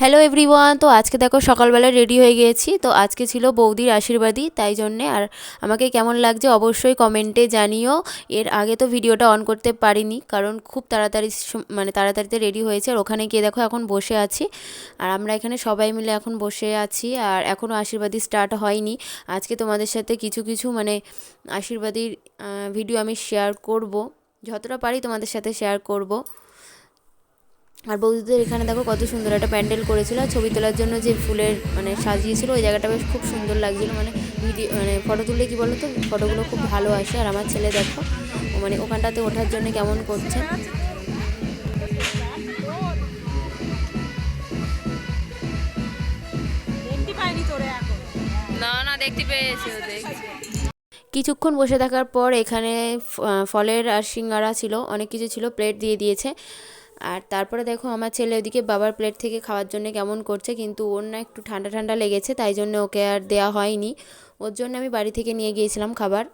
Hello everyone তো আজকে দেখো সকালবেলা রেডি হয়ে গিয়েছি তো আজকে ছিল বৌদির আশীর্বাদী তাই জন্যে আর আমাকে কেমন লাগছে অবশ্যই কমেন্টে জানিও। এর আগে তো ভিডিওটা অন করতে পারিনি, কারণ খুব তাড়াতাড়ি মানে তাড়াতাড়িতে রেডি হয়েছে। আর ওখানে গিয়ে দেখো এখন বসে আছি। আর আমরা এখানে সবাই মিলে এখন বসে আছি, আর এখনও আশীর্বাদী স্টার্ট হয়নি। আজকে তোমাদের সাথে কিছু কিছু মানে আশীর্বাদীর ভিডিও আমি শেয়ার করব। যতটা পারি তোমাদের সাথে শেয়ার করব। আর বৌদিদের এখানে দেখো কত সুন্দর একটা প্যান্ডেল করেছিল ছবি তোলার জন্য যে ফুলের মানে সাজিয়েছিল ওই জায়গাটা বেশ খুব সুন্দর লাগছিল মানে ভিডিও মানে ফটো তুললে কি বলো তো ফটোগুলো খুব ভালো আসে আর আমার ছেলে দেখো মানে ওখানটাতে ওঠার জন্য কেমন করছে। না না দেখতে পেয়েছি কিছুক্ষণ বসে থাকার পর এখানে ফলের আর সিঙ্গারা ছিল অনেক কিছু ছিল প্লেট দিয়ে দিয়েছে। আর তারপরে দেখো আমার ছেলে ওদিকে বাবার প্লেট থেকে খাওয়ার জন্য কেমন করছে, কিন্তু ওর না একটু ঠান্ডা ঠান্ডা লেগেছে, তাই জন্য ওকে আর দেওয়া হয়নি। ওর জন্য আমি বাড়ি থেকে নিয়ে গিয়েছিলাম খাবার।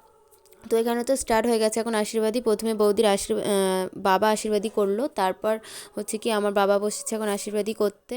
তো এখানে তো স্টার্ট হয়ে গেছে এখন আশীর্বাদই। প্রথমে বৌদির আশীর্বাদ বাবা আশীর্বাদই করল, তারপর হচ্ছে কি আমার বাবা বসেছে এখন আশীর্বাদই করতে।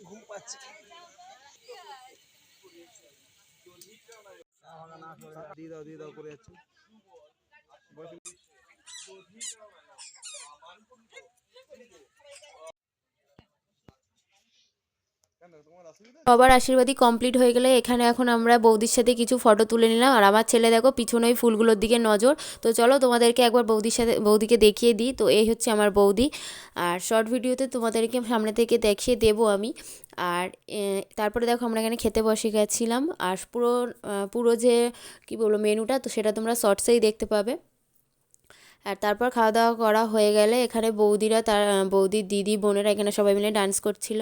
ঘুম পাচ্ছে। দিয়ে দাও দিয়ে দাও করে যাচ্ছে কেন তোমার অসুবিধা সবার আশীর্বাদই কমপ্লিট হয়ে গেলে এখানে এখন আমরা বৌদির সাথে কিছু ফটো তুলে নিলাম। আর আমার ছেলে দেখো, পিছনে ওই ফুলগুলোর দিকে নজর। তো চলো তোমাদেরকে একবার বৌদির সাথে, বৌদিকে দেখিয়ে দিই। তো এই হচ্ছে আমার বৌদি। আর শর্ট ভিডিওতে তোমাদেরকে সামনে থেকে দেখিয়ে দেবো আমি। আর তারপরে দেখো আমরা এখানে খেতে বসে গেছিলাম। আর পুরো পুরো যে, কী বলব, মেনুটা, তো সেটা তোমরা শর্টসেই দেখতে পাবে। আর তারপর খাওয়া দাওয়া করা হয়ে গেলে এখানে বৌদিরা তার, বৌদির দিদি, বোনেরা এখানে সবাই মিলে ডান্স করছিল।